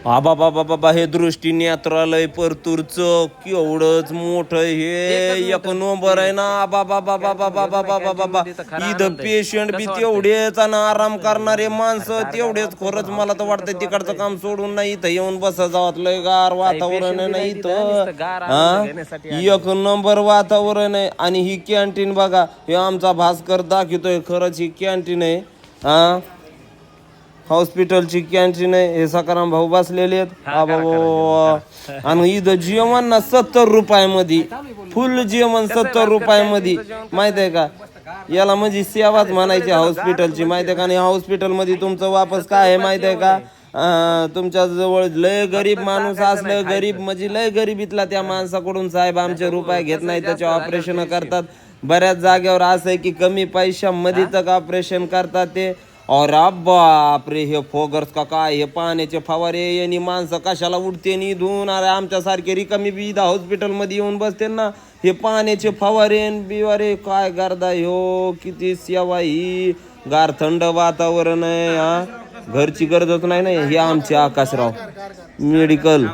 आबा बाबा बाबा हे दृष्टी नेत्रालय परतूरचं केवढंच मोठं हे. एक नंबर आहे ना बाबा बाबा बाबा बाबा बाबा इथं पेशंट बी तेवढेच आणि आराम करणारे माणसं तेवढेच खरंच मला तर वाटतं तिकडचं काम सोडून नाही इथं येऊन बस जावत. लय गार वातावरण आहे ना इथं. हा? एक नंबर वातावरण आहे. आणि ही कॅन्टीन बघा हे आमचा भास्कर दाखवतोय. खरंच ही कॅन्टीन आहे. हा? हॉस्पिटलची कॅन्टीन आहे. हे सकाराम भाऊ बसलेले आहेत. आबा आणि इथं जेवण ना सत्तर रुपयामध्ये फुल जेवण सत्तर रुपयामध्ये. माहीत आहे का? याला म्हणजे सेवाच म्हणायची हॉस्पिटलची माहीत आहे का? आणि हॉस्पिटलमध्ये तुमचं वापस काय आहे माहीत आहे का? तुमच्या जवळ लय गरीब माणूस असलं गरीब म्हणजे लय गरीबीतला त्या माणसाकडून साहेब आमचे रुपये घेत नाही त्याचे ऑपरेशन करतात. बऱ्याच जागेवर असं आहे की कमी पैशामध्ये तक ऑपरेशन करतात ते. और बापरे हे फोगर्स का काय हे पाण्याचे फवारे यांनी माणसं कशाला उठते नि धुवून अरे आमच्यासारखे रिकामी बी इथं हॉस्पिटलमध्ये येऊन बसते ना. हे पाण्याचे फवारे बिवारे काय गर्दा हो किती सेवा ही. गार थंड वातावरण आहे हा. घरची गरजच नाही ना हे आमचे आकाशराव. मेडिकल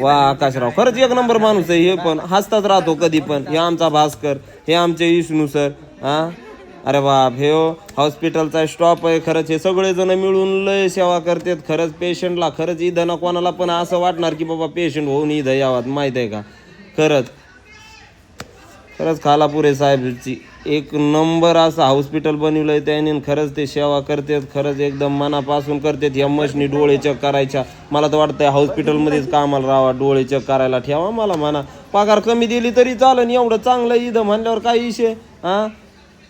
वा आकाशराव. खरंच एक नंबर माणूस आहे हे पण. हसताच राहतो कधी पण. हे आमचा भास्कर हे आमचे विष्णू सर हा. अरे बाप हे हो, हॉस्पिटलचा स्टॉप आहे खरंच हे सगळेजण मिळून लय सेवा करतात. खरंच पेशंटला खरंच इथं ना कोणाला पण असं वाटणार की बाबा पेशंट होऊन इथं यावात माहीत आहे का? खरंच. खरंच खालापुरे साहेबची एक नंबर असं हॉस्पिटल बनवलंय त्याने खरंच ते सेवा करतात. खरंच एकदम मनापासून करतात. या मशनी डोळे चेक करायच्या. मला तर वाटतं हॉस्पिटलमध्येच कामाला राहा डोळे चेक करायला ठेवा मला म्हणा. पगार कमी दिली तरी चालेल एवढं चांगलं इथं म्हणल्यावर काय इशे हा?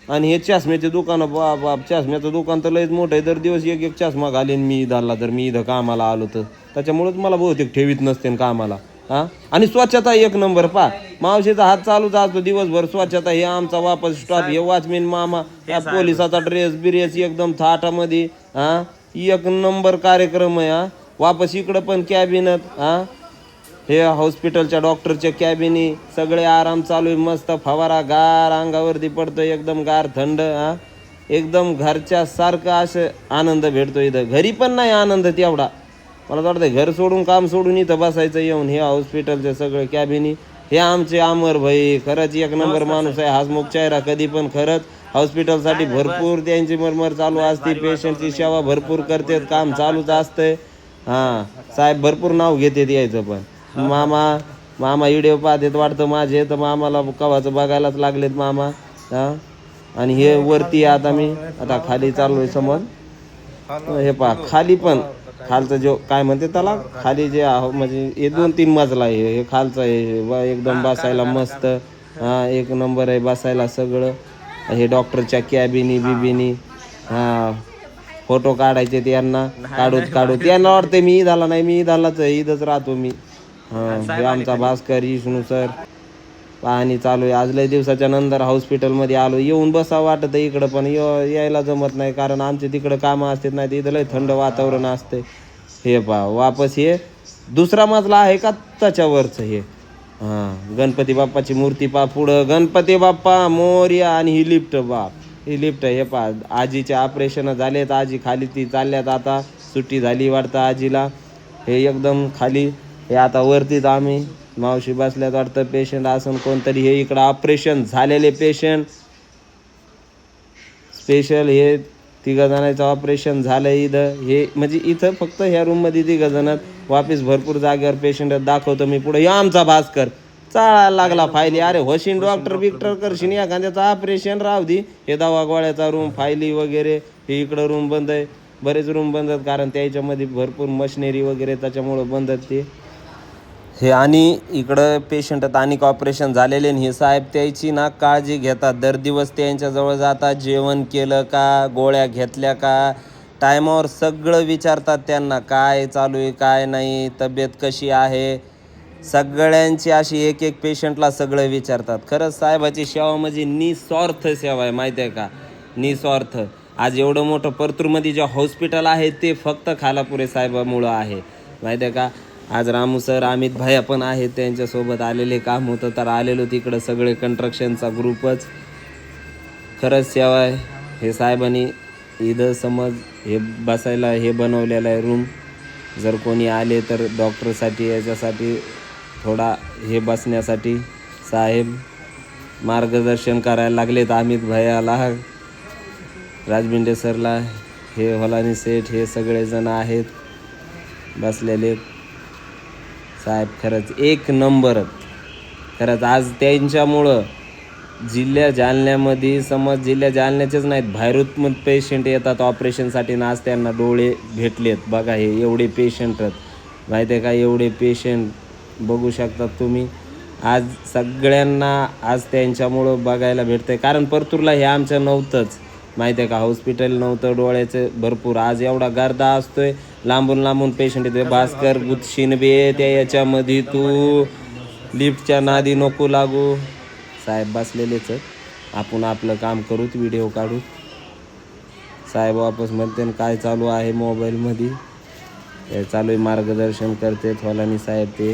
आणि हे चष्म्याचे दुकान बाप बाप चष्म्याचं दुकान तर लयच मोठं आहे. दर दिवस एक एक चष्मा घालीन मी इथला जर मी इथं कामाला आलो तर. त्याच्यामुळेच मला बहुतेक ठेवीत नसते कामाला. हा? आणि स्वच्छता एक नंबर पा. मावशीचा हात चालूच असतो दिवसभर स्वच्छता. हे आमचा वापस स्टॉप हे वॉचमेन मामा या पोलिसाचा ड्रेस बिरेस एकदम थाटामध्ये हा? एक नंबर कार्यक्रम आहे हा. वापस इकडं पण कॅबिनत हा? हे हॉस्पिटलच्या डॉक्टरच्या कॅबिनी सगळे आराम चालू आहे मस्त फवारा गार अंगावरती पडतो एकदम गार थंड हा. एकदम घरच्या सारखं असं आनंद भेटतो इथं. घरी पण नाही आनंद तेवढा. मला वाटतं घर सोडून काम सोडून इथं बसायचं येऊन हे हॉस्पिटलचे सगळे कॅबिनी. हे आमचे अमर भाई खरंच एक नंबर माणूस आहे हसमुख चेहरा कधी पण खरंच. हॉस्पिटलसाठी भरपूर त्यांची मरमर चालू असते पेशंटची सेवा भरपूर करतात काम चालूच असतंय. हां साहेब भरपूर नाव घेतात यायचं पण. मामा मामा व्हिडिओ पाहतात वाटतं माझे तर मामाला कवाचं बघायलाच लागलेत मामा. हा? आणि हे वरती आता मी आता खाली चालू आहे समज हे पहा खाली पण. खालचं जो काय म्हणते त्याला? खाली. जे आहो म्हणजे हे दोन तीन मजला आहे हे खालचं आहे एकदम बसायला मस्त. हा एक नंबर आहे बसायला सगळं. हे डॉक्टरच्या कॅबिनी बिबिनी. हा फोटो काढायचे त्यांना काढूत काढूत त्यांना वाटतं मी आला नाही मी आहे ईदच राहतो मी. हा आमचा भास्कर विष्णू सर पाहणी चालू आहे. आज लय दिवसाच्या नंतर हॉस्पिटलमध्ये आलो. येऊन बसा वाटत इकडं पण य- यायला जमत नाही कारण आमचे तिकडं कामं असतात नाही तर इथं लय थंड वातावरण असते हे पा वापस हे. दुसरा मजला आहे का? त्याच्यावरचं हे. हां गणपती बाप्पाची मूर्ती पा पुढं. गणपती बाप्पा मोर्या आणि ही लिफ्ट बाप. ही लिफ्ट हे पा आजीचे ऑपरेशन झालेत. आजी खाली ती चालल्यात आता. सुट्टी झाली वाटतं आजीला. हे एकदम खाली हे आता वरतीच आम्ही. मावशी बसल्यात वाटतं पेशंट असून कोणतरी हे इकडं ऑपरेशन झालेले पेशंट स्पेशल हे तिघं जणांचं ऑपरेशन झालं इथं. हे म्हणजे इथं फक्त ह्या रूममध्ये तिघं जण वापिस भरपूर जागेवर पेशंट दाखवतो मी पुढे. या आमचा भास्कर. चाळा लागला फायली अरे होशीन डॉक्टर बिक्टर करशील एखाद्याचं ऑपरेशन राहू दे. हे दवा गोळ्याचा रूम फायली वगैरे. हे इकडं रूम बंद आहे. बरेच रूम बंद आहेत कारण त्याच्यामध्ये भरपूर मशिनरी वगैरे त्याच्यामुळं बंद आहेत ते. हे आणि इकडं पेशंट अनेक ऑपरेशन झालेले आणि हे साहेब त्याची ना काळजी घेतात. दर दिवस त्यांच्याजवळ जातात जेवण केलं का गोळ्या घेतल्या का टायमावर सगळं विचारतात त्यांना काय चालू आहे काय नाही तब्येत कशी आहे? सगळ्यांची अशी एक एक पेशंटला सगळं विचारतात. खरंच साहेबाची सेवा म्हणजे निस्वार्थ सेवा आहे माहिती आहे का? निस्वार्थ. आज एवढं मोठं परतूरमध्ये जे हॉस्पिटल आहे ते फक्त खालापुरे साहेबामुळं आहे माहिती आहे का? आज रामू सर अमित भाई पण आहेत त्यांच्यासोबत आलेले काम होतं तर आलेलो तिकडं सगळे कंस्ट्रक्शनचा ग्रुपच खरंच सेवा आहे. हे साहेबांनी इथं समज हे बसायला हे बनवलेलं आहे रूम जर कोणी आले तर डॉक्टरसाठी याच्यासाठी थोडा हे बसण्यासाठी. साहेब मार्गदर्शन करायला लागलेत अमित भैयाला. राजबिंडे सरला हे होलानी सेठ हे सगळेजण आहेत. बसलेले. साहेब खरंच एक नंबर खरंच आज त्यांच्यामुळं जिल्ह्या जालन्यामध्ये समज जिल्ह्या जालन्याचेच नाहीत बाहेरून पेशंट येतात ऑपरेशनसाठी ना आज त्यांना डोळे भेटलेत. बघा हे एवढे पेशंट आहेत. माहिती आहे का एवढे पेशंट बघू शकतात तुम्ही. आज सगळ्यांना आज त्यांच्यामुळं बघायला भेटतं आहे कारण परतूरला हे आमचं नव्हतंच. माहिती आहे का हॉस्पिटल नव्हतं डोळ्याचं भरपूर. आज एवढा गर्दा असतोय. लांबून लांबून पेशंट येते. भास्कर गुत्शिनबे त्या याच्यामध्ये तू. लिफ्टच्या नादी नको लागू. साहेब बसलेलेच आपण आपलं काम करूत व्हिडिओ काढू साहेब वापस म्हणते काय चालू आहे मोबाईलमध्ये हे चालू आहे मार्गदर्शन करते थोलानी साहेब ते.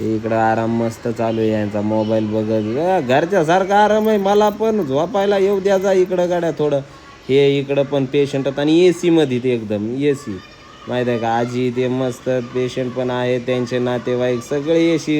इकडं आराम मस्त चालू आहे यांचा मोबाईल बघत. घरच्यासारखा आराम आहे मला पण झोपायला येऊ द्या जा इकडं गाड्या थोडं. हे इकडं पण पेशंट आणि ए सीमध्ये ते एकदम ए सी माहीत आहे का? आजी ते मस्त पेशंट पण आहे त्यांचे नातेवाईक सगळे ए सी